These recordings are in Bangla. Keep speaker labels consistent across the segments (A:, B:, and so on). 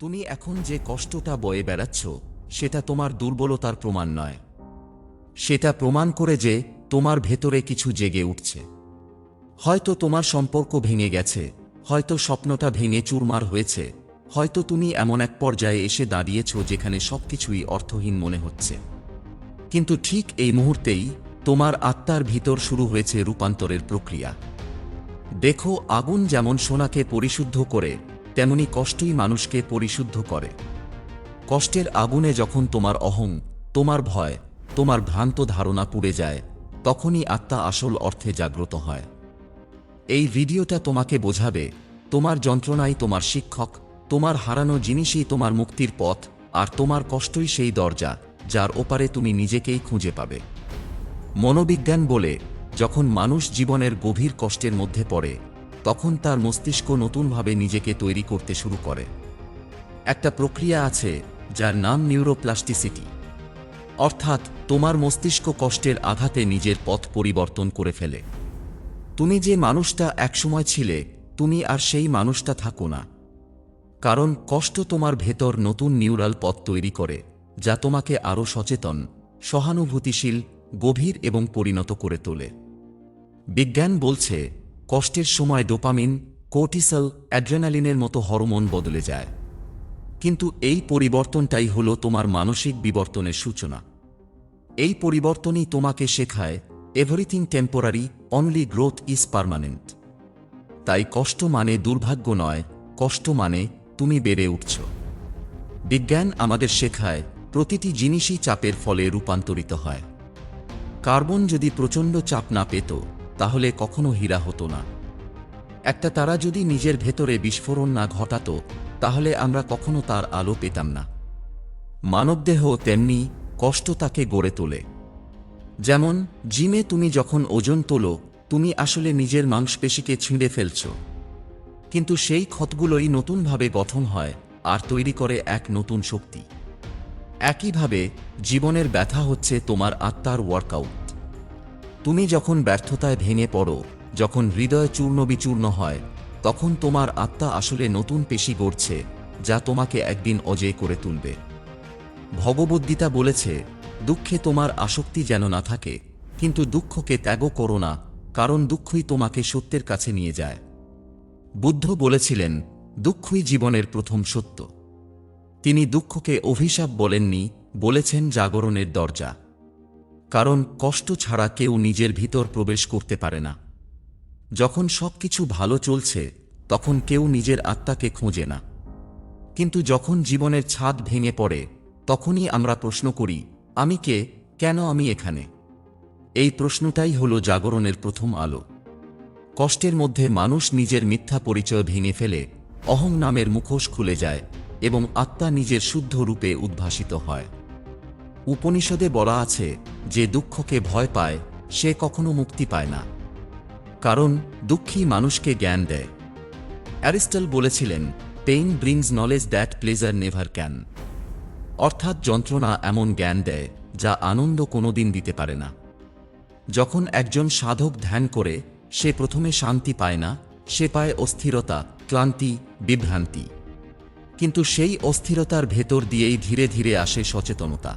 A: তুমি এখন যে কষ্টটা বয়ে বেড়াচ্ছ, সেটা তোমার দুর্বলতার প্রমাণ নয়। সেটা প্রমাণ করে যে তোমার ভেতরে কিছু জেগে উঠছে। হয়তো তোমার সম্পর্ক ভেঙে গেছে, হয়তো স্বপ্নটা ভেঙে চুরমার হয়েছে, হয়তো তুমি এমন এক পর্যায়ে এসে দাঁড়িয়েছ যেখানে সবকিছুই অর্থহীন মনে হচ্ছে। কিন্তু ঠিক এই মুহূর্তেই তোমার আত্মার ভিতর শুরু হয়েছে রূপান্তরের প্রক্রিয়া। দেখো আগুন যেমন সোনাকে পরিশুদ্ধ করে তেমনি কষ্টই মানুষকে পরিশুদ্ধ করে। কষ্টের আগুনে যখন তোমার অহং, তোমার ভয়, তোমার ভ্রান্ত ধারণা পুড়ে যায়, তখনই আত্মা আসল অর্থে জাগ্রত হয়। এই ভিডিওটা তোমাকে বোঝাবে, তোমার যন্ত্রণাই তোমার শিক্ষক, তোমার হারানো জিনিসই তোমার মুক্তির পথ, আর তোমার কষ্টই সেই দরজা, যার ওপারে তুমি নিজেকেই খুঁজে পাবে। মনোবিজ্ঞান বলে, যখন মানুষ জীবনের গভীর কষ্টের মধ্যে পড়ে তখন তার মস্তিষ্ক নতুনভাবে নিজেকে তৈরি করতে শুরু করে। একটা প্রক্রিয়া আছে যার নাম নিউরোপ্লাস্টিসিটি। অর্থাৎ তোমার মস্তিষ্ক কষ্টের আঘাতে নিজের পথ পরিবর্তন করে ফেলে। তুমি যে মানুষটা একসময় ছিলে, তুমি আর সেই মানুষটা থাকো না। কারণ কষ্ট তোমার ভেতর নতুন নিউরাল পথ তৈরি করে, যা তোমাকে আরও সচেতন, সহানুভূতিশীল, গভীর এবং পরিণত করে তোলে। বিজ্ঞান বলছে কষ্টের সময় ডোপামিন, কোর্টিসল, অ্যাড্রেনালিনের মতো হরমোন বদলে যায়। কিন্তু এই পরিবর্তনটাই হল তোমার মানসিক বিবর্তনের সূচনা। এই পরিবর্তনই তোমাকে শেখায় everything temporary only growth is permanent তাই কষ্ট মানে দুর্ভাগ্য নয়, কষ্ট মানে তুমি বেড়ে উঠছ। বিজ্ঞান আমাদের শেখায়, প্রতিটি জিনিসই চাপের ফলে রূপান্তরিত হয়। কার্বন যদি প্রচণ্ড চাপ না পেত তাহলে কখনো হীরা হতো না। একটা তারা যদি নিজের ভেতরে বিস্ফোরণ না ঘটাত, তাহলে আমরা কখনো তার আলো পেতাম না। মানবদেহ তেমনি কষ্ট তাকে গড়ে তোলে। যেমন, জিমে তুমি যখন ওজন তোলো, তুমি আসলে নিজের মাংসপেশিকে ছিঁড়ে ফেলছ। কিন্তু সেই ক্ষতগুলোই নতুনভাবে গঠন হয় আর তৈরি করে এক নতুন শক্তি। একইভাবে জীবনের ব্যথা হচ্ছে তোমার আত্মার ওয়ার্কআউট তুমি যখন ব্যর্থতায় ভেঙে পড়ো, যখন হৃদয় চূর্ণ বিচূর্ণ হয়, তখন তোমার আত্মা আসলে নতুন পেশি গড়ছে, যা তোমাকে একদিন অজয় করে তুলবে। ভগবদ্গীতা বলেছে, দুঃখে তোমার আসক্তি যেন না থাকে, কিন্তু দুঃখকে ত্যাগ করো না, কারণ দুঃখই তোমাকে সত্যের কাছে নিয়ে যায়। বুদ্ধ বলেছিলেন, দুঃখই জীবনের প্রথম সত্য। তিনি দুঃখকে অভিশাপ বলেননি, বলেছেন জাগরণের দরজা। কারণ কষ্ট ছাড়া কেউ নিজের ভিতর প্রবেশ করতে পারে না। যখন সবকিছু ভালো চলছে, তখন কেউ নিজের আত্মাকে খোঁজে না। কিন্তু যখন জীবনের ছাদ ভেঙে পড়ে, তখনই আমরা প্রশ্ন করি, আমি কে? কেন আমি এখানে? এই প্রশ্নটাই হল জাগরণের প্রথম আলো। কষ্টের মধ্যে মানুষ নিজের মিথ্যা পরিচয় ভেঙে ফেলে, অহং নামের মুখোশ খুলে যায় এবং আত্মা নিজের শুদ্ধ রূপে উদ্ভাসিত হয়। উপনিষদে বলা আছে, যে দুঃখকে ভয় পায়, সে কখনো মুক্তি পায় না। কারণ দুঃখী মানুষকে জ্ঞান দেয়। অ্যারিস্টল বলেছিলেন pain brings knowledge that pleasure never can অর্থাৎ যন্ত্রণা এমন জ্ঞান দেয়, যা আনন্দ কোনোদিন দিতে পারে না। যখন একজন সাধক ধ্যান করে, সে প্রথমে শান্তি পায় না, সে পায় অস্থিরতা, ক্লান্তি, বিভ্রান্তি। কিন্তু সেই অস্থিরতার ভেতর দিয়েই ধীরে ধীরে আসে সচেতনতা।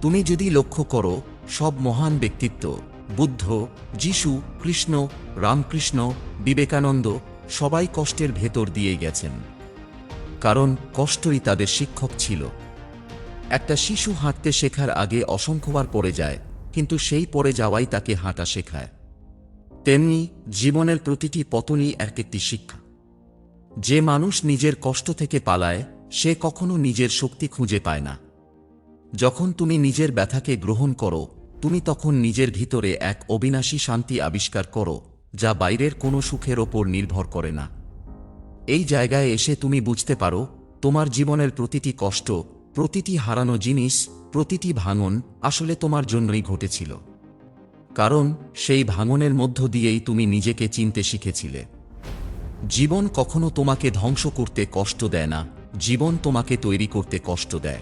A: তুমি যদি লক্ষ্য করো, সব মহান ব্যক্তিত্ব, বুদ্ধ, যিশু, কৃষ্ণ, রামকৃষ্ণ, বিবেকানন্দ, সবাই কষ্টের ভেতর দিয়ে গেছেন। কারণ কষ্টই তাদের শিক্ষক ছিল। একটা শিশু হাঁটতে শেখার আগে অসংখ্যবার পড়ে যায়, কিন্তু সেই পড়ে যাওয়াই তাকে হাঁটা শেখায়। তেমনি জীবনের প্রতিটি পতনই এক একটি শিক্ষা। যে মানুষ নিজের কষ্ট থেকে পালায়, সে কখনো নিজের শক্তি খুঁজে পায় না। যখন তুমি নিজের ব্যথাকে গ্রহণ করো, তুমি তখন নিজের ভিতরে এক অবিনাশী শান্তি আবিষ্কার করো, যা বাইরের কোনো সুখের ওপর নির্ভর করে না। এই জায়গায় এসে তুমি বুঝতে পারো, তোমার জীবনের প্রতিটি কষ্ট, প্রতিটি হারানো জিনিস, প্রতিটি ভাঙন আসলে তোমার জন্যই ঘটেছিল। কারণ সেই ভাঙনের মধ্য দিয়েই তুমি নিজেকে চিনতে শিখেছিলে। জীবন কখনো তোমাকে ধ্বংস করতে কষ্ট দেয় না, জীবন তোমাকে তৈরি করতে কষ্ট দেয়।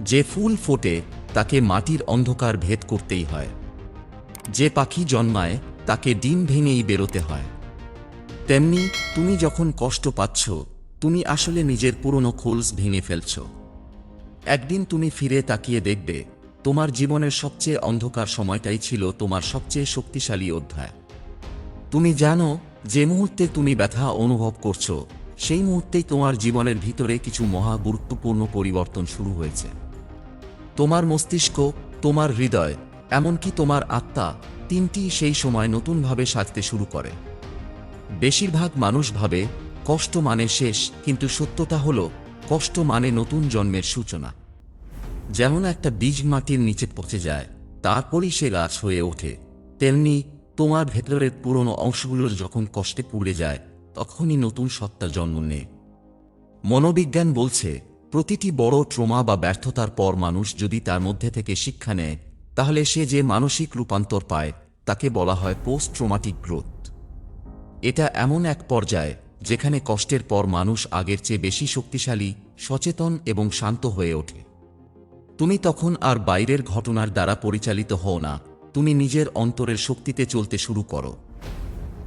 A: যে ফুল ফোটে তাকে মাটির অন্ধকার ভেদ করতেই হয়। যে পাখি জন্মায় তাকে ডিম ভেঙেই বেরোতে হয়। তেমনি তুমি যখন কষ্ট পাচ্ছ, তুমি আসলে নিজের পুরনো খোলস ভেঙে ফেলছ। একদিন তুমি ফিরে তাকিয়ে দেখবে, তোমার জীবনের সবচেয়ে অন্ধকার সময়টাই ছিল তোমার সবচেয়ে শক্তিশালী অধ্যায়। তুমি জানো, যে মুহূর্তে তুমি ব্যথা অনুভব করছ, সেই মুহূর্তেই তোমার জীবনের ভিতরে কিছু মহা গুরুত্বপূর্ণ পরিবর্তন শুরু হয়েছে। তোমার মস্তিষ্ক, তোমার হৃদয়, এমনকি তোমার আত্মা তিনটি সেই সময় নতুনভাবে সাজতে শুরু করে। বেশিরভাগ মানুষ ভাবে, কষ্ট মানে শেষ, কিন্তু সত্যতা হল, কষ্ট মানে নতুন জন্মের সূচনা। যেমন একটা বীজ মাটির নিচে পচে যায়, তারপরই সে গাছ হয়ে ওঠে। তেমনি তোমার ভেতরের পুরনো অংশগুলো যখন কষ্টে পুড়ে যায়, তখনই নতুন সত্তা জন্ম নেয়। মনোবিজ্ঞান বলছে প্রতিটি বড় ট্রোমা বা ব্যর্থতার পর মানুষ যদি তার মধ্যে থেকে শিক্ষা নেয়, তাহলে সে যে মানসিক রূপান্তর পায়, তাকে বলা হয় পোস্ট ট্রোমাটিক গ্রোথ। এটা এমন এক পর্যায়, যেখানে কষ্টের পর মানুষ আগের চেয়ে বেশি শক্তিশালী, সচেতন এবং শান্ত হয়ে ওঠে। তুমি তখন আর বাইরের ঘটনার দ্বারা পরিচালিত হও না, তুমি নিজের অন্তরের শক্তিতে চলতে শুরু করো।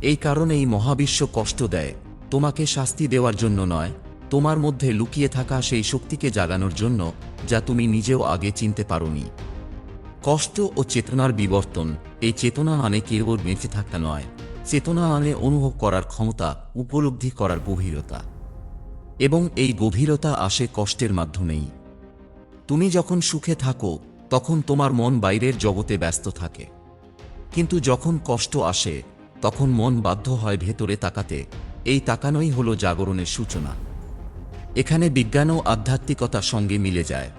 A: এই কারণেই মহাবিশ্ব কষ্ট দেয়, তোমাকে শাস্তি দেওয়ার জন্য নয় তোমার মধ্যে লুকিয়ে থাকা সেই শক্তিকে জাগানোর জন্য যা তুমি নিজেও আগে চিনতে পারোনি। কষ্ট ও চেতনার বিবর্তন, এই চেতনা আনে কেবল বেঁচে থাকা নয়, চেতনা আনে অনুভব করার ক্ষমতা, উপলব্ধি করার গভীরতা। এবং এই গভীরতা আসে কষ্টের মাধ্যমেই। তুমি যখন সুখে থাকো, তখন তোমার মন বাইরের জগতে ব্যস্ত থাকে। কিন্তু যখন কষ্ট আসে, তখন মন বাধ্য হয় ভেতরে তাকাতে, এই তাকানোই হল জাগরণের সূচনা। এখানে বিজ্ঞান ও আধ্যাত্মিকতার সঙ্গে মিলে যায়।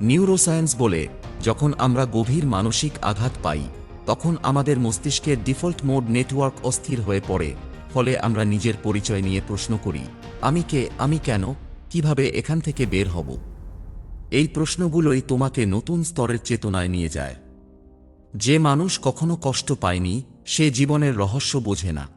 A: নিউরোসায়েন্স বলে, যখন আমরা গভীর মানসিক আঘাত পাই, তখন আমাদের মস্তিষ্কের ডিফল্ট মোড নেটওয়ার্ক অস্থির হয়ে পড়ে, ফলে আমরা নিজের পরিচয় নিয়ে প্রশ্ন করি, আমি কে? আমি কেন? কীভাবে এখান থেকে বের হব? এই প্রশ্নগুলোই তোমাকে নতুন স্তরের চেতনায় নিয়ে যায়। যে মানুষ কখনো কষ্ট পায়নি, সে জীবনের রহস্য বোঝে না।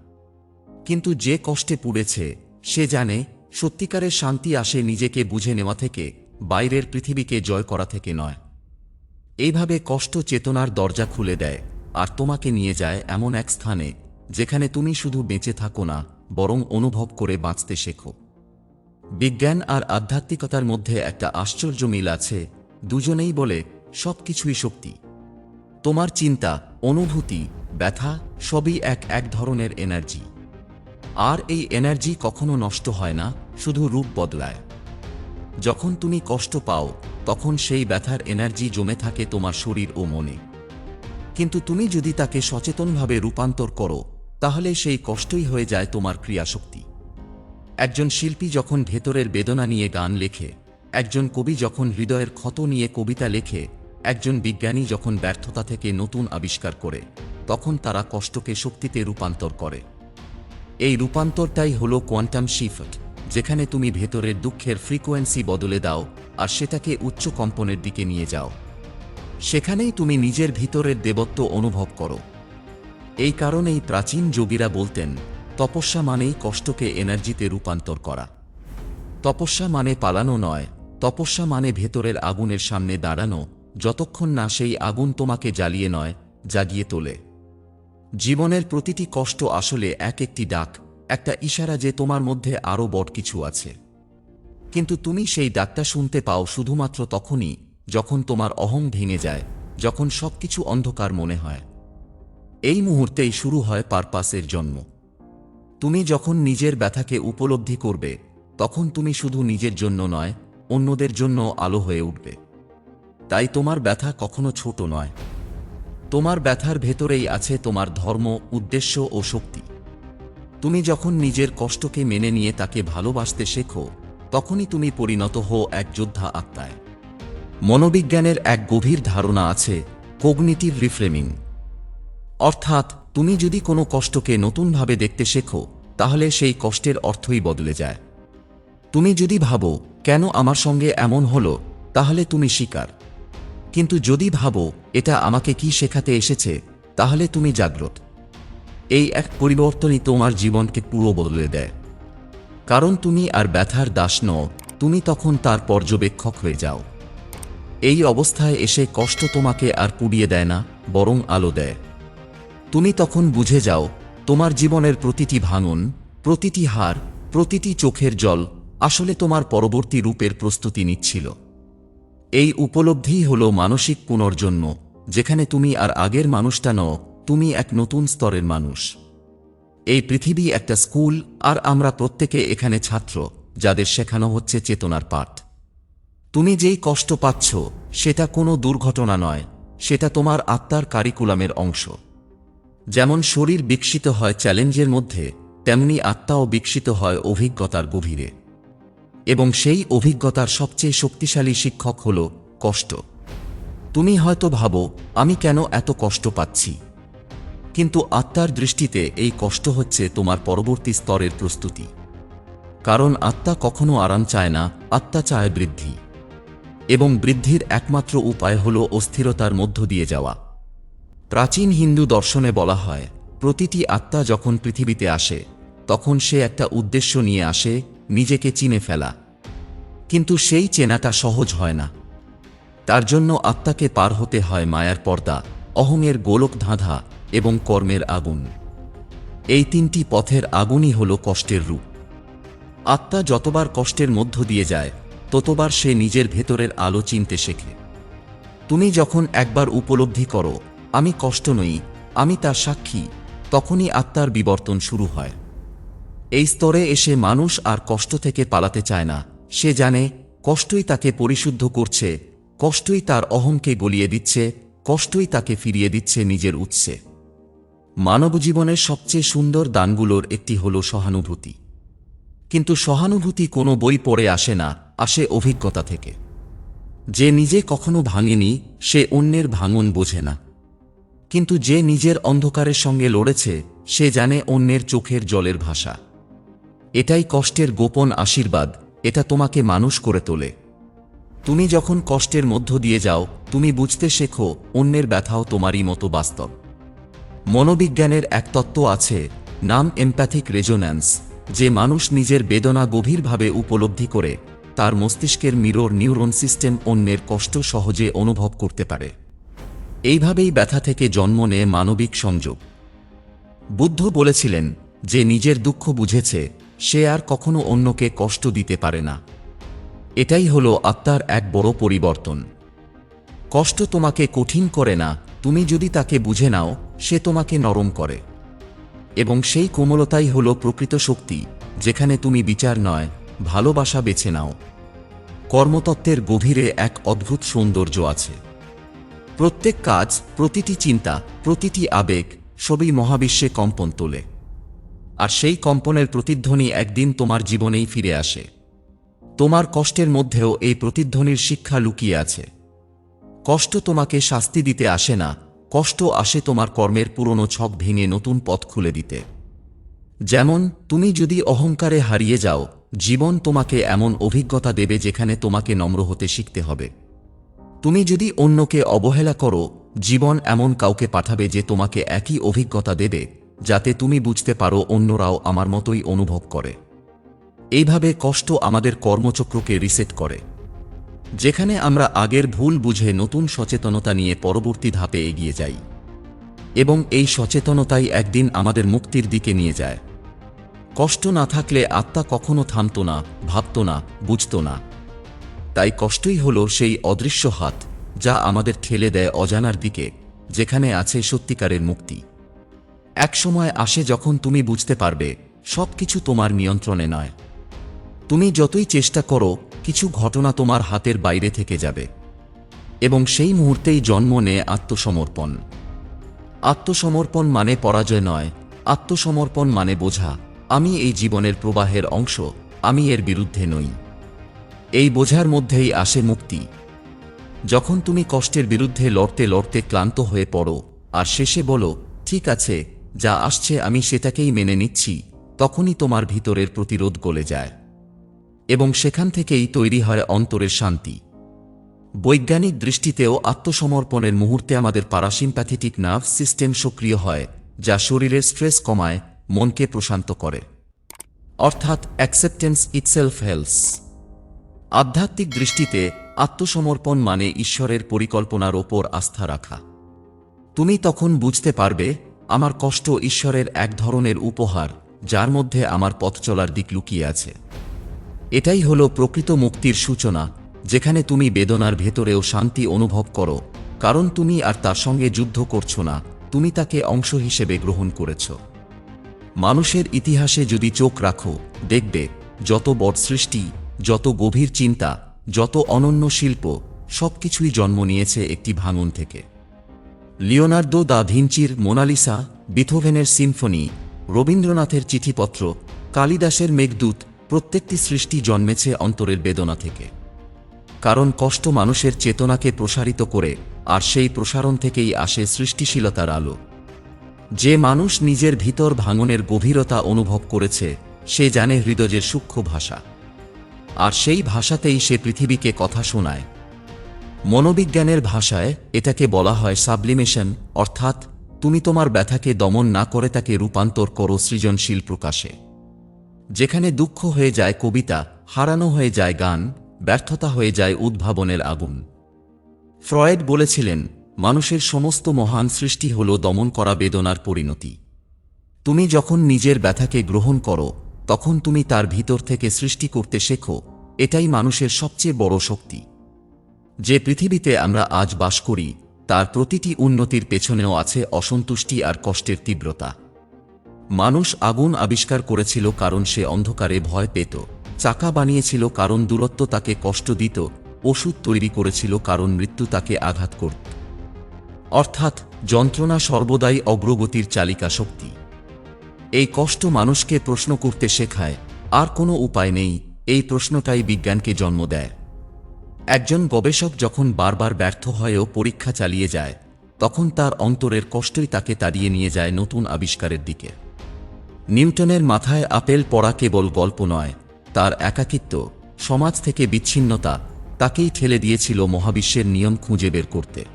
A: কিন্তু যে কষ্টে পুড়েছে, সে জানে সত্যিকারের শান্তি আসে নিজেকে বুঝে নেওয়া থেকে, বাইরের পৃথিবীকে জয় করা থেকে নয়। এইভাবে কষ্ট চেতনার দরজা খুলে দেয়, আর তোমাকে নিয়ে যায় এমন এক স্থানে, যেখানে তুমি শুধু বেঁচে থাকো না, বরং অনুভব করে বাঁচতে শেখো। বিজ্ঞান আর আধ্যাত্মিকতার মধ্যে একটা আশ্চর্য মিল আছে, দুজনেই বলে, সবকিছুই শক্তি। তোমার চিন্তা, অনুভূতি, ব্যথা, সবই এক এক ধরনের এনার্জি। আর এই এনার্জি কখনো নষ্ট হয় না, শুধু রূপ বদলায়। যখন তুমি কষ্ট পাও, তখন সেই ব্যথার এনার্জি জমে থাকে তোমার শরীর ও মনে। কিন্তু তুমি যদি তাকে সচেতনভাবে রূপান্তর করো, তাহলে সেই কষ্টই হয়ে যায় তোমার ক্রিয়াশক্তি। একজন শিল্পী যখন ভেতরের বেদনা নিয়ে গান লেখে, একজন কবি যখন হৃদয়ের ক্ষত নিয়ে কবিতা লেখে, একজন বিজ্ঞানী যখন ব্যর্থতা থেকে নতুন আবিষ্কার করে, তখন তারা কষ্টকে শক্তিতে রূপান্তর করে। এই রূপান্তরটাই হল কোয়ান্টাম শিফট, যেখানে তুমি ভেতরের দুঃখের ফ্রিকোয়েন্সি বদলে দাও আর সেটাকে উচ্চ কম্পনের দিকে নিয়ে যাও। সেখানেই তুমি নিজের ভিতরের দেবত্ব অনুভব করো। এই কারণেই প্রাচীন যোগীরা বলতেন, তপস্যা মানেই কষ্টকে এনার্জিতে রূপান্তর করা। তপস্যা মানে পালানো নয়, তপস্যা মানে ভেতরের আগুনের সামনে দাঁড়ানো, যতক্ষণ না সেই আগুন তোমাকে জ্বালিয়ে নয়, জাগিয়ে তোলে। জীবনের প্রতিটি কষ্ট আসলে এক একটি ডাক, একটা ইশারা যে তোমার মধ্যে আরও বড় কিছু আছে। কিন্তু তুমি সেই ডাকটা শুনতে পাও শুধুমাত্র তখনই, যখন তোমার অহং ভেঙে যায়, যখন সবকিছু অন্ধকার মনে হয়। এই মুহূর্তেই শুরু হয় পারপাসের জন্ম। তুমি যখন নিজের ব্যথাকে উপলব্ধি করবে, তখন তুমি শুধু নিজের জন্য নয়, অন্যদের জন্য আলো হয়ে উঠবে। তাই তোমার ব্যথা কখনো ছোট নয়। তোমার ব্যথার ভেতরেই আছে তোমার ধর্ম, উদ্দেশ্য ও শক্তি। তুমি যখন নিজের কষ্টকে মেনে নিয়ে তাকে ভালোবাসতে শেখো, তখনই তুমি পরিণত হও এক যোদ্ধা আত্মায়। মনোবিজ্ঞানের এক গভীর ধারণা আছে, কোগনিটিভ রিফ্রেমিং অর্থাৎ, তুমি যদি কোনো কষ্টকে নতুনভাবে দেখতে শেখো, তাহলে সেই কষ্টের অর্থই বদলে যায়। তুমি যদি ভাবো, কেন আমার সঙ্গে এমন হলো? তাহলে তুমি শিকার। কিন্তু যদি ভাবো, এটা আমাকে কি শেখাতে এসেছে, তাহলে তুমি জাগ্রত। এই এক পরিবর্তনই তোমার জীবনকে পুরো বদলে দেয়। কারণ তুমি আর ব্যথার দাস নও, তুমি তখন তার পর্যবেক্ষক হয়ে যাও। এই অবস্থায় এসে কষ্ট তোমাকে আর পুড়িয়ে দেয় না, বরং আলো দেয়। তুমি তখন বুঝে যাও, তোমার জীবনের প্রতিটি ভাঙন, প্রতিটি হার, প্রতিটি চোখের জল আসলে তোমার পরবর্তী রূপের প্রস্তুতি নিচ্ছিল। এই উপলব্ধিই হল মানসিক পুনর্জন্ম, যেখানে তুমি আর আগের মানুষটা নও, তুমি এক নতুন স্তরের মানুষ। এই পৃথিবী একটা স্কুল আর আমরা প্রত্যেকে এখানে ছাত্র, যাদের শেখানো হচ্ছে চেতনার পাঠ। তুমি যেই কষ্ট পাচ্ছ, সেটা কোনো দুর্ঘটনা নয়, সেটা তোমার আত্মার কারিকুলামের অংশ। যেমন শরীর বিকশিত হয় চ্যালেঞ্জের মধ্যে, তেমনি আত্মাও বিকশিত হয় অভিজ্ঞতার গভীরে। এবং সেই অভিজ্ঞতার সবচেয়ে শক্তিশালী শিক্ষক হল কষ্ট। তুমি হয়তো ভাবো, আমি কেন এত কষ্ট পাচ্ছি? কিন্তু আত্মার দৃষ্টিতে এই কষ্ট হচ্ছে তোমার পরবর্তী স্তরের প্রস্তুতি। কারণ আত্মা কখনো আরাম চায় না, আত্মা চায় বৃদ্ধি। এবং বৃদ্ধির একমাত্র উপায় হল অস্থিরতার মধ্য দিয়ে যাওয়া। প্রাচীন হিন্দু দর্শনে বলা হয়, প্রতিটি আত্মা যখন পৃথিবীতে আসে, তখন সে একটা উদ্দেশ্য নিয়ে আসে নিজেকে চিনে ফেলা। কিন্তু সেই চেনাটা সহজ হয় না। তার জন্য আত্মাকে পার হতে হয় মায়ার পর্দা, অহংয়ের গোলক ধাঁধা এবং কর্মের আগুন। এই তিনটি পথের আগুনই হল কষ্টের রূপ। আত্মা যতবার কষ্টের মধ্য দিয়ে যায়, ততবার সে নিজের ভেতরের আলো চিনতে শেখে। তুমি যখন একবার উপলব্ধি করো, আমি কষ্ট নই, আমি তার সাক্ষী তখনই আত্মার বিবর্তন শুরু হয়। এই স্তরে এসে মানুষ আর কষ্ট থেকে পালাতে চায় না। সে জানে, কষ্টই তাকে পরিশুদ্ধ করছে, কষ্টই তার অহংকে গলিয়ে দিচ্ছে, কষ্টই তাকে ফিরিয়ে দিচ্ছে নিজের উৎসে। মানব জীবনের সবচেয়ে সুন্দর দানগুলোর একটি হল সহানুভূতি। কিন্তু সহানুভূতি কোনো বই পড়ে আসে না, আসে অভিজ্ঞতা থেকে। যে নিজে কখনো ভাঙেনি, সে অন্যের ভাঙন বোঝে না। কিন্তু যে নিজের অন্ধকারের সঙ্গে লড়েছে, সে জানে অন্যের চোখের জলের ভাষা। এটাই কষ্টের গোপন আশীর্বাদ, এটা তোমাকে মানুষ করে তোলে। তুমি যখন কষ্টের মধ্য দিয়ে যাও, তুমি বুঝতে শেখো, অন্যের ব্যথাও তোমারই মতো বাস্তব। মনোবিজ্ঞানের এক তত্ত্ব আছে, নাম এমপ্যাথিক রেজোন্যান্স যে মানুষ নিজের বেদনা গভীরভাবে উপলব্ধি করে, তার মস্তিষ্কের মিরর নিউরন সিস্টেম অন্যের কষ্ট সহজে অনুভব করতে পারে। এইভাবেই ব্যথা থেকে জন্ম নেয় মানবিক সংযোগ। বুদ্ধ বলেছিলেন যে নিজের দুঃখ বুঝেছে সে আর কখনো অন্যকে কষ্ট দিতে পারে না। এটাই হল আত্মার এক বড় পরিবর্তন। কষ্ট তোমাকে কঠিন করে না, তুমি যদি তাকে বুঝে নাও, সে তোমাকে নরম করে। এবং সেই কোমলতাই হল প্রকৃত শক্তি, যেখানে তুমি বিচার নয়, ভালোবাসা বেছে নাও। কর্মতত্ত্বের গভীরে এক অদ্ভুত সৌন্দর্য আছে। প্রত্যেক কাজ, প্রতিটি চিন্তা, প্রতিটি আবেগ, সবই মহাবিশ্বে কম্পন তোলে। আর সেই কম্পনের প্রতিধ্বনি একদিন তোমার জীবনেই ফিরে আসে। তোমার কষ্টের মধ্যেও এই প্রতিধ্বনির শিক্ষা লুকিয়ে আছে। কষ্ট তোমাকে শাস্তি দিতে আসে না, কষ্ট আসে তোমার কর্মের পুরনো ছক ভেঙে নতুন পথ খুলে দিতে। যেমন, তুমি যদি অহংকারে হারিয়ে যাও, জীবন তোমাকে এমন অভিজ্ঞতা দেবে যেখানে তোমাকে নম্র হতে শিখতে হবে। তুমি যদি অন্যকে অবহেলা করো, জীবন এমন কাউকে পাঠাবে যে তোমাকে একই অভিজ্ঞতা দেবে যাতে তুমি বুঝতে পারো অন্যরাও আমার মতোই অনুভব করে। এইভাবে কষ্ট আমাদের কর্মচক্রকে রিসেট করে। যেখানে আমরা আগের ভুল বুঝে নতুন সচেতনতা নিয়ে পরবর্তী ধাপে এগিয়ে যাই। এবং এই সচেতনতাই একদিন আমাদের মুক্তির দিকে নিয়ে যায়। কষ্ট না থাকলে আত্মা কখনো থামত না, ভাবত না, বুঝত না। তাই কষ্টই হল সেই অদৃশ্য হাত, যা আমাদের ঠেলে দেয় অজানার দিকে, যেখানে আছে সত্যিকারের মুক্তি। এক সময় আসে যখন তুমি বুঝতে পারবে, সবকিছু তোমার নিয়ন্ত্রণে নয়। তুমি যতই চেষ্টা করো, কিছু ঘটনা তোমার হাতের বাইরে থেকে যাবে। এবং সেই মুহূর্তেই জন্ম নেয় আত্মসমর্পণ। আত্মসমর্পণ মানে পরাজয় নয়, আত্মসমর্পণ মানে বোঝা, আমি এই জীবনের প্রবাহের অংশ, আমি এর বিরুদ্ধে নই। এই বোঝার মধ্যেই আসে মুক্তি। যখন তুমি কষ্টের বিরুদ্ধে লড়তে লড়তে ক্লান্ত হয়ে পড়ো, আর শেষে বলো, ঠিক আছে যা আসছে আমি সেটাকেই মেনে নিচ্ছি, তখনই তোমার ভিতরের প্রতিরোধ গলে যায়। এবং সেখান থেকেই তৈরি হয় অন্তরের শান্তি। বৈজ্ঞানিক দৃষ্টিতেও আত্মসমর্পণের মুহূর্তে আমাদের প্যারাসিম্প্যাথেটিক নার্ভ সিস্টেম সক্রিয় হয়, যা শরীরের স্ট্রেস কমায়, মনকে প্রশান্ত করে। অর্থাৎ অ্যাকসেপ্টেন্স ইটসেলফ হেলস আধ্যাত্মিক দৃষ্টিতে আত্মসমর্পণ মানে ঈশ্বরের পরিকল্পনার ওপর আস্থা রাখা। তুমি তখন বুঝতে পারবে আমার কষ্ট ঈশ্বরের এক ধরনের উপহার, যার মধ্যে আমার পথ চলার দিক লুকিয়ে আছে। এটাই হলো প্রকৃত মুক্তির সূচনা, যেখানে তুমি বেদনার ভেতরেও শান্তি অনুভব করো, কারণ তুমি আর তার সঙ্গে যুদ্ধ করছ না, তুমি তাকে অংশ হিসেবে গ্রহণ করেছ। মানুষের ইতিহাসে যদি চোখ রাখো, দেখবে, যত বট সৃষ্টি, যত গভীর চিন্তা, যত অনন্য শিল্প, সবকিছুই জন্ম নিয়েছে একটি ভাঙন থেকে। লিওনার্দো দা ভিঞ্চির মোনালিসা, বিথোভেনের সিম্ফনি, রবীন্দ্রনাথের চিঠিপত্র, কালিদাসের মেঘদূত প্রত্যেকটি সৃষ্টি জন্মেছে অন্তরের বেদনা থেকে। কারণ কষ্ট মানুষের চেতনাকে প্রসারিত করে, আর সেই প্রসারণ থেকেই আসে সৃষ্টিশীলতার আলো। যে মানুষ নিজের ভিতর ভাঙনের গভীরতা অনুভব করেছে, সে জানে হৃদয়ের সূক্ষ্ম ভাষা। আর সেই ভাষাতেই সে পৃথিবীকে কথা শোনায় মনোবিজ্ঞানের ভাষায় এটাকে বলা হয় সাবলিমেশন, অর্থাৎ তুমি তোমার ব্যথাকে দমন না করে তাকে রূপান্তর করো সৃজনশীল প্রকাশে। যেখানে দুঃখ হয়ে যায় কবিতা, হারানো হয়ে যায় গান, ব্যর্থতা হয়ে যায় উদ্ভাবনের আগুন। ফ্রয়েড বলেছিলেন, মানুষের সমস্ত মহান সৃষ্টি হল দমন করা বেদনার পরিণতি। তুমি যখন নিজের ব্যথাকে গ্রহণ করো, তখন তুমি তার ভিতর থেকে সৃষ্টি করতে শেখো, এটাই মানুষের সবচেয়ে বড় শক্তি। যে পৃথিবীতে আমরা আজ বাস করি, তার প্রতিটি উন্নতির পেছনেও আছে অসন্তুষ্টি আর কষ্টের তীব্রতা। মানুষ আগুন আবিষ্কার করেছিল কারণ সে অন্ধকারে ভয় পেত, চাকা বানিয়েছিল কারণ দূরত্ব তাকে কষ্ট দিত, ওষুধ তৈরি করেছিল কারণ মৃত্যু তাকে আঘাত করত। অর্থাৎ, যন্ত্রণা সর্বদাই অগ্রগতির চালিকা শক্তি। এই কষ্ট মানুষকে প্রশ্ন করতে শেখায়, আর কোনো উপায় নেই, এই প্রশ্নটাই বিজ্ঞানকে জন্ম দেয়। একজন গবেষক যখন বারবার ব্যর্থ হয়েও পরীক্ষা চালিয়ে যায়, তখন তার অন্তরের কষ্টই তাকে তাড়িয়ে নিয়ে যায় নতুন আবিষ্কারের দিকে। নিউটনের মাথায় আপেল পড়া কেবল গল্প নয়, তার একাকিত্ব, সমাজ থেকে বিচ্ছিন্নতা, তাকেই ঠেলে দিয়েছিল মহাবিশ্বের নিয়ম খুঁজে বের করতে।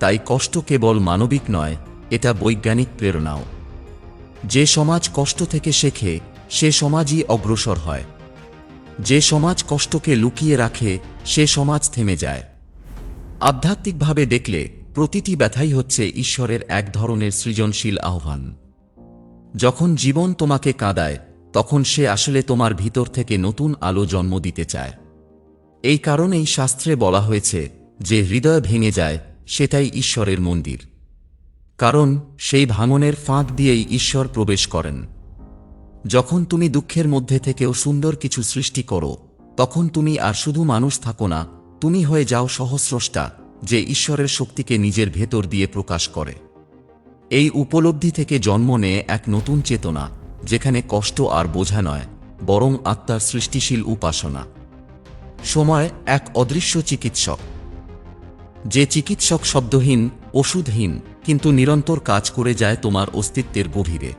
A: তাই কষ্ট কেবল মানবিক নয়, এটা বৈজ্ঞানিক প্রেরণাও। যে সমাজ কষ্ট থেকে শেখে, সে সমাজই অগ্রসর হয়। যে সমাজ কষ্টকে লুকিয়ে রাখে সে সমাজ থেমে যায়। আধ্যাত্মিকভাবে দেখলে প্রতিটি ব্যথাই হচ্ছে ঈশ্বরের এক ধরনের সৃজনশীল আহ্বান। যখন জীবন তোমাকে কাঁদায়, তখন সে আসলে তোমার ভিতর থেকে নতুন আলো জন্ম দিতে চায়। এই কারণেই শাস্ত্রে বলা হয়েছে, যে হৃদয় ভেঙে যায়, সেটাই ঈশ্বরের মন্দির। কারণ সেই ভাঙনের ফাঁক দিয়েই ঈশ্বর প্রবেশ করেন। যখন তুমি দুঃখের মধ্যে থেকেও সুন্দর কিছু সৃষ্টি করো তখন তুমি আর শুধু মানুষ থাকো না, তুমি হয়ে যাও সহস্রষ্টা, যে ঈশ্বরের শক্তিকে নিজের ভেতর দিয়ে প্রকাশ করে। এই উপলব্ধি থেকে জন্ম নেয় এক নতুন চেতনা, যেখানে কষ্ট আর বোঝা নয়, বরং আত্মার সৃষ্টিশীল উপাসনা। সময় এক অদৃশ্য চিকিৎসক। যে চিকিৎসক শব্দহীন, ওষুধহীন, কিন্তু নিরন্তর কাজ করে যায় তোমার অস্তিত্বের গভীরে।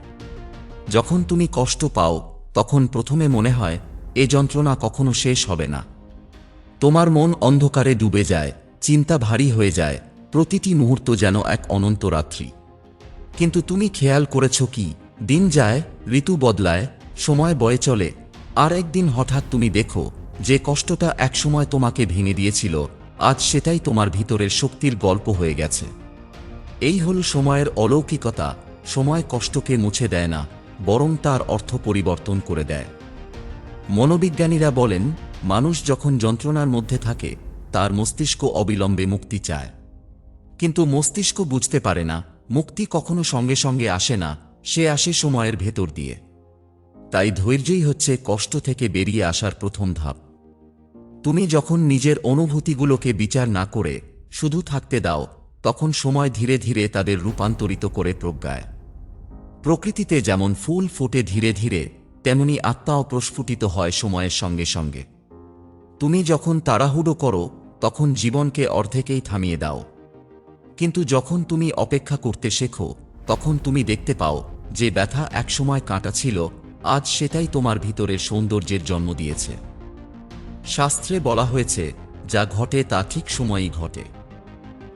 A: যখন তুমি কষ্ট পাও, তখন প্রথমে মনে হয় এ যন্ত্রণা কখনো শেষ হবে না। তোমার মন অন্ধকারে ডুবে যায়, চিন্তা ভারী হয়ে যায়, প্রতিটি মুহূর্ত যেন এক অনন্ত রাত্রি। কিন্তু তুমি খেয়াল করেছ কি, দিন যায়, ঋতু বদলায়, সময় বয়ে চলে, আর একদিন হঠাৎ তুমি দেখো, যে কষ্টটা একসময় তোমাকে ভেঙে দিয়েছিল, আজ সেটাই তোমার ভিতরের শক্তির গল্প হয়ে গেছে। এই হল সময়ের অলৌকিকতা, সময় কষ্টকে মুছে দেয় না, বরং তার অর্থ পরিবর্তন করে দেয়। মনোবিজ্ঞানীরা বলেন, মানুষ যখন যন্ত্রণার মধ্যে থাকে, তার মস্তিষ্ক অবিলম্বে মুক্তি চায়। কিন্তু মস্তিষ্ক বুঝতে পারে না, মুক্তি কখনো সঙ্গে সঙ্গে আসে না, সে আসে সময়ের ভেতর দিয়ে। তাই ধৈর্যই হচ্ছে কষ্ট থেকে বেরিয়ে আসার প্রথম ধাপ। তুমি যখন নিজের অনুভূতিগুলোকে বিচার না করে, শুধু থাকতে দাও, তখন সময় ধীরে ধীরে তাদের রূপান্তরিত করে প্রজ্ঞায়। প্রকৃতিতে যেমন ফুল ফোটে ধীরে ধীরে তেমনি আত্মাও প্রস্ফুটিত হয় সময়ের সঙ্গে সঙ্গে। তুমি যখন তাড়াহুড়ো করো, তখন জীবনকে অর্ধেকেই থামিয়ে দাও। কিন্তু যখন তুমি অপেক্ষা করতে শেখো, তখন তুমি দেখতে পাও যে ব্যথা একসময় কাঁটা ছিল, আজ সেটাই তোমার ভিতরের সৌন্দর্যের জন্ম দিয়েছে। শাস্ত্রে বলা হয়েছে, যা ঘটে তা ঠিক সময়ই ঘটে।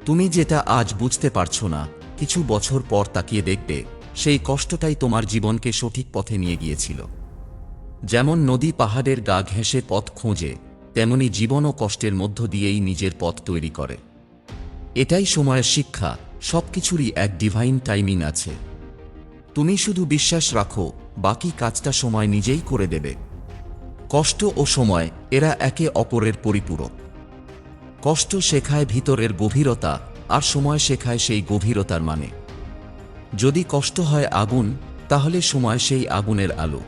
A: তুমি যেটা আজ বুঝতে পারছ না, কিছু বছর পর তাকিয়ে দেখবে, সেই কষ্টটাই তোমার জীবনকে সঠিক পথে নিয়ে গিয়েছিল। যেমন নদী পাহাড়ের গা ঘেঁষে পথ খোঁজে, তেমনি জীবন ও কষ্টের মধ্য দিয়েই নিজের পথ তৈরি করে। এটাই সময়ের শিক্ষা, সবকিছুরই এক ডিভাইন টাইমিং আছে। তুমি শুধু বিশ্বাস রাখো, বাকি কাজটা সময় নিজেই করে দেবে। কষ্ট ও সময়, এরা একে অপরের পরিপূরক। কষ্ট শেখায় ভিতরের গভীরতা, আর সময় শেখায় সেই গভীরতার মানে। যদি কষ্ট হয় আগুন, তাহলে সময় সেই আগুনের আলো।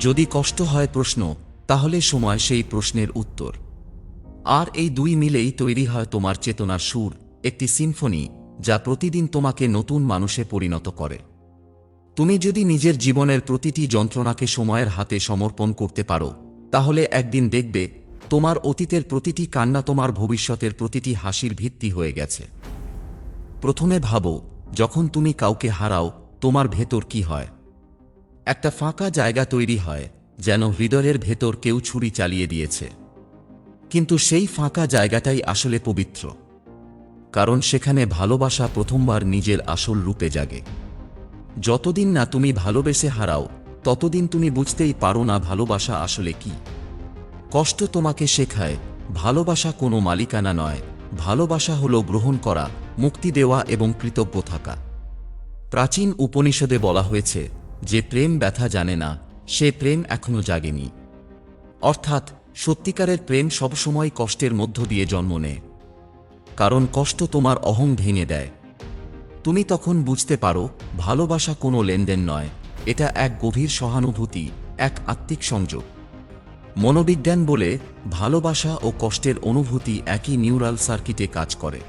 A: যদি কষ্ট হয় প্রশ্ন, তাহলে সময় সেই প্রশ্নের উত্তর। আর এই দুই মিলেই তৈরি হয় তোমার চেতনার সুর, একটি সিম্ফনি, যা প্রতিদিন তোমাকে নতুন মানুষে পরিণত করে। তুমি যদি নিজের জীবনের প্রতিটি যন্ত্রণাকে সময়ের হাতে সমর্পণ করতে পারো, তাহলে একদিন দেখবে, তোমার অতীতের প্রতিটি কান্না তোমার ভবিষ্যতের প্রতিটি হাসির ভিত্তি হয়ে গেছে। প্রথমে ভাবো, যখন তুমি কাউকে হারাও, তোমার ভেতর কি হয়? একটা ফাঁকা জায়গা তৈরি হয়, যেন হৃদয়ের ভেতর কেউ ছুরি চালিয়ে দিয়েছে। কিন্তু সেই ফাঁকা জায়গাটাই আসলে পবিত্র, কারণ সেখানে ভালোবাসা প্রথমবার নিজের আসল রূপে জাগে। যতদিন না তুমি ভালোবেসে হারাও, ততদিন তুমি বুঝতেই পারো না ভালোবাসা আসলে কি। কষ্ট তোমাকে শেখায়, ভালোবাসা কোনো মালিকানা নয়, ভালোবাসা হলো গ্রহণ করা, মুক্তি দেওয়া এবং কৃতজ্ঞ থাকা। প্রাচীন উপনিষদে বলা হয়েছে যে প্রেম ব্যথা জানে না, সে প্রেম এখনও জাগেনি। অর্থাৎ সত্যিকারের প্রেম সবসময় কষ্টের মধ্য দিয়ে জন্ম নেয়। কারণ কষ্ট তোমার অহং ভেঙে দেয়। তুমি তখন বুঝতে পারো, ভালোবাসা কোনো লেনদেন নয়, এটা এক গভীর সহানুভূতি, এক আত্মিক সংযোগ। মনোবিজ্ঞান বলে ভালোবাসা ও কষ্টের অনুভূতি একই নিউরাল সার্কিটে কাজ করে।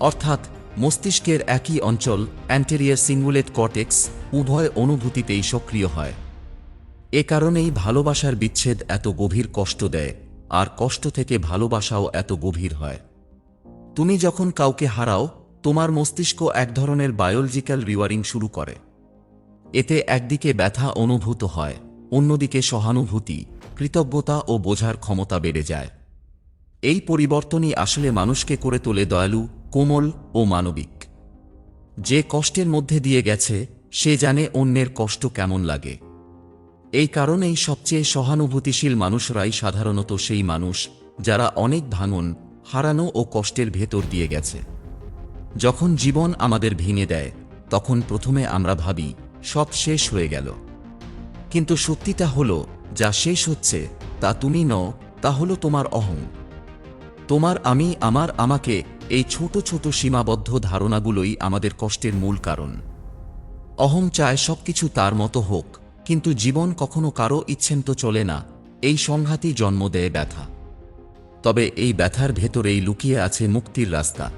A: অর্থাৎ মস্তিষ্কের একই অঞ্চল অ্যান্টেরিয়ার সিঙ্গুলেট কর্টেক্স উভয় অনুভূতিতেই সক্রিয় হয়। এ কারণেই ভালোবাসার বিচ্ছেদ এত গভীর কষ্ট দেয়, আর কষ্ট থেকে ভালোবাসাও এত গভীর হয়। তুমি যখন কাউকে হারাও, তোমার মস্তিষ্ক এক ধরনের বায়োলজিক্যাল রিওয়ারিং শুরু করে। এতে একদিকে ব্যথা অনুভূত হয়, অন্যদিকে সহানুভূতি, কৃতজ্ঞতা ও বোঝার ক্ষমতা বেড়ে যায়। এই পরিবর্তনই আসলে মানুষকে করে তোলে দয়ালু কোমল ও মানবিক। যে কষ্টের মধ্যে দিয়ে গেছে, সে জানে অন্যের কষ্ট কেমন লাগে। এই কারণেই সবচেয়ে সহানুভূতিশীল মানুষরাই সাধারণত সেই মানুষ যারা অনেক ভাঙন, হারানো ও কষ্টের ভেতর দিয়ে গেছে। যখন জীবন আমাদের ভেঙে দেয়, তখন প্রথমে আমরা ভাবি, সব শেষ হয়ে গেল। কিন্তু সত্যিটা হলো, যা শেষ হচ্ছে, তা তুমি নও, তা হলো তোমার অহং। তোমার আমি, আমার, আমাকে এই ছোট ছোট সীমাবদ্ধ ধারণাগুলোই আমাদের কষ্টের মূল কারণ। অহং চায় সবকিছু তার মতো হোক, কিন্তু জীবন কখনো কারও ইচ্ছেন্ত চলে না, এই সংঘাতই জন্ম দেয় ব্যথা। তবে এই ব্যথার ভেতরেই লুকিয়ে আছে মুক্তির রাস্তা।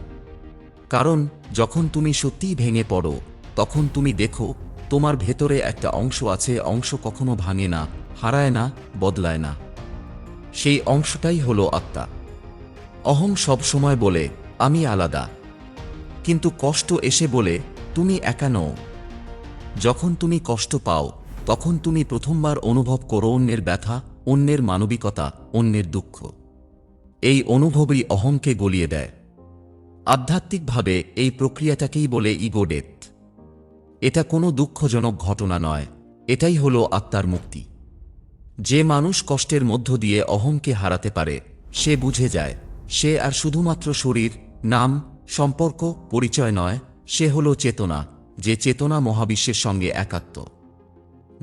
A: কারণ, যখন তুমি সত্যিই ভেঙে পড়ো, তখন তুমি দেখো, তোমার ভেতরে একটা অংশ আছে, অংশ কখনো ভাঙে না, হারায় না, বদলায় না। সেই অংশটাই হলো আত্মা। অহং সব সময় বলে আমি আলাদা। কিন্তু কষ্ট এসে বলে, তুমি একা নও। যখন তুমি কষ্ট পাও, তখন তুমি প্রথমবার অনুভব করো অন্যের ব্যথা, অন্যের মানবিকতা, অন্যের দুঃখ। এই অনুভবই অহংকে গলিয়ে দেয়। আধ্যাত্মিকভাবে এই প্রক্রিয়াটাকেই বলে ইগো ডেথ এটা কোনো দুঃখজনক ঘটনা নয়। এটাই হলো আত্মার মুক্তি। যে মানুষ কষ্টের মধ্য দিয়ে অহংকে হারাতে পারে, সে বুঝে যায়, সে আর শুধুমাত্র শরীর নাম, সম্পর্ক, পরিচয় নয়, সে হল চেতনা, যে চেতনা মহাবিশ্বের সঙ্গে একাত্ম।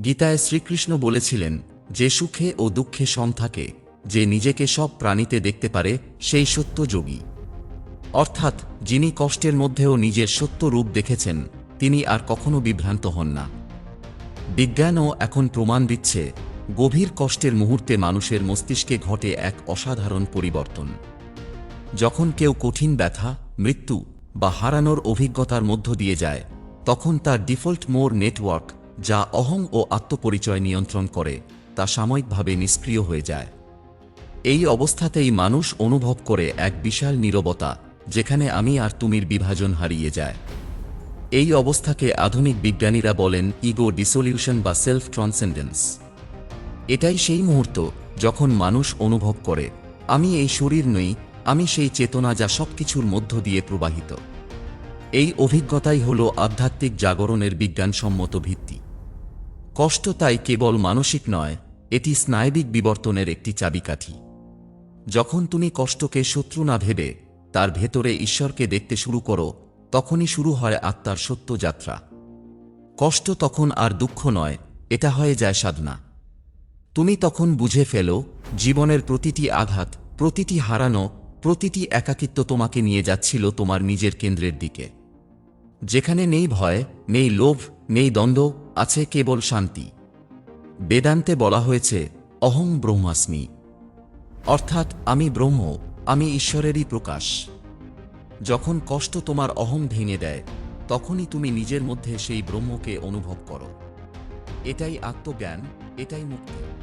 A: গীতায় শ্রীকৃষ্ণ বলেছিলেন, যে সুখে ও দুঃখে সম থাকে, যে নিজেকে সব প্রাণীতে দেখতে পারে, সেই সত্য যোগী। অর্থাৎ, যিনি কষ্টের মধ্যেও নিজের সত্য রূপ দেখেছেন, তিনি আর কখনো বিভ্রান্ত হন না। বিজ্ঞানও এখন প্রমাণ দিচ্ছে, গভীর কষ্টের মুহূর্তে মানুষের মস্তিষ্কে ঘটে এক অসাধারণ পরিবর্তন। যখন কেউ কঠিন ব্যথা, মৃত্যু বা হারানোর অভিজ্ঞতার মধ্য দিয়ে যায়, তখন তার ডিফল্ট মোর নেটওয়ার্ক, যা অহং ও আত্মপরিচয় নিয়ন্ত্রণ করে, তা সাময়িকভাবে নিষ্ক্রিয় হয়ে যায়। এই অবস্থাতেই মানুষ অনুভব করে এক বিশাল নীরবতা, যেখানে আমি আর তুমির বিভাজন হারিয়ে যায়। এই অবস্থাকে আধুনিক বিজ্ঞানীরা বলেন ইগো ডিসলিউশন বা সেলফ ট্রান্সেন্ডেন্স। এটাই সেই মুহূর্ত যখন মানুষ অনুভব করে, আমি এই শরীর নই আমি সেই চেতনা যা সবকিছুর মধ্য দিয়ে প্রবাহিত। এই অভিজ্ঞতাই হল আধ্যাত্মিক জাগরণের বিজ্ঞানসম্মত ভিত্তি। কষ্ট তাই কেবল মানসিক নয়, এটি স্নায়বিক বিবর্তনের একটি চাবিকাঠি। যখন তুমি কষ্টকে শত্রু না ভেবে তার ভেতরে ঈশ্বরকে দেখতে শুরু করো, তখনই শুরু হয় আত্মার সত্য যাত্রা। কষ্ট তখন আর দুঃখ নয়, এটা হয়ে যায় সাধনা। তুমি তখন বুঝে ফেলো, জীবনের প্রতিটি আঘাত, প্রতিটি হারানো প্রতিটি একাকিত্ব তোমাকে নিয়ে যাচ্ছিল তোমার নিজের কেন্দ্রের দিকে। যেখানে নেই ভয়, নেই লোভ, নেই দ্বন্দ্ব, আছে কেবল শান্তি। বেদান্তে বলা হয়েছে, অহং ব্রহ্মাস্মি। অর্থাৎ, আমি ব্রহ্ম, আমি ঈশ্বরেরই প্রকাশ। যখন কষ্ট তোমার অহং ভেঙে দেয়, তখনই তুমি নিজের মধ্যে সেই ব্রহ্মকে অনুভব করো। এটাই আত্মজ্ঞান, এটাই মুক্তি।